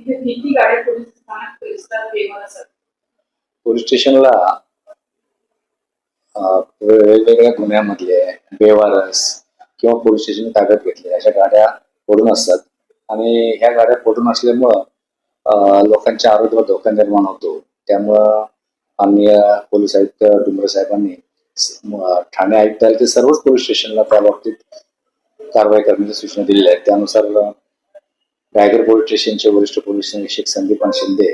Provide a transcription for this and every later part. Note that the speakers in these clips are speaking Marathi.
किती गाड्या पोलीस स्थानक परिसरात असतात पोलीस स्टेशनला वेगवेगळ्या गुन्ह्यामधले बेवारस किंवा पोलीस स्टेशन ताब्यात घेतले अशा गाड्या पडून असतात. आणि ह्या गाड्या पडून असल्यामुळं लोकांच्या आरोग्यावर धोका निर्माण होतो. त्यामुळं आम्ही पोलीस आयुक्त डुंबर साहेबांनी ठाणे आयुक्त आले ते सर्वच पोलीस स्टेशनला त्या बाबतीत कारवाई करण्याच्या सूचना दिलेल्या आहेत. त्यानुसार रायगड पोलीस स्टेशनचे वरिष्ठ पोलीस निरीक्षक संदीपान शिंदे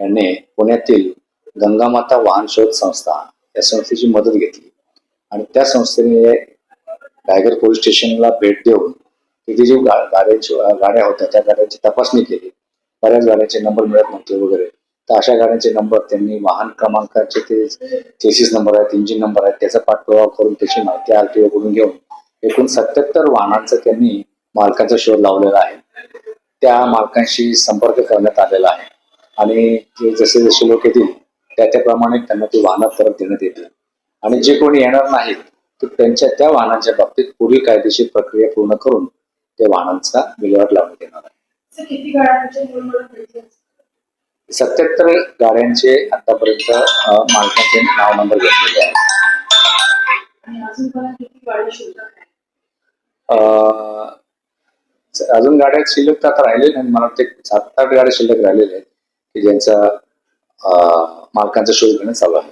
यांनी पुण्यातील गंगामाता वाहन शोध संस्था या संस्थेची मदत घेतली. आणि त्या संस्थेने रायगड पोलीस स्टेशनला भेट देऊन तिथे जी गाड्यांची गाड्या होत्या त्या गाड्यांची तपासणी केली. बऱ्याच गाड्यांचे नंबर मिळत नव्हते वगैरे. तर अशा गाड्यांचे नंबर त्यांनी वाहन क्रमांकाचे ते चेसिस नंबर आहेत इंजिन नंबर आहेत त्याचा पाठपुरावा करून त्याची माहिती आरटीओ कडून घेऊन एकूण सत्याहत्तर वाहनांचा त्यांनी मालकाचा शोध लावलेला आहे. त्या मालकांशी संपर्क करण्यात आलेला आहे. आणि ते जसे जसे लोक येतील त्या त्याप्रमाणे त्यांना ती वाहनं परत देण्यात येतील. आणि जे कोणी येणार नाहीत तर त्यांच्या त्या वाहनांच्या बाबतीत पुढील कायदेशीर प्रक्रिया पूर्ण करून त्या वाहनांचा विल्हेवाट लावण्यात येणार आहे? सत्याहत्तर गाड्यांचे आतापर्यंत मालकांचे नाव नंबर घेतलेले आहे. आणि अजून गाड्या शिल्लक तर आता राहिले नाही मला वाटते सात आठ गाड्या शिल्लक राहिलेल्या आहेत की ज्यांचा मालकांचा शोध घेणं चालू आहे.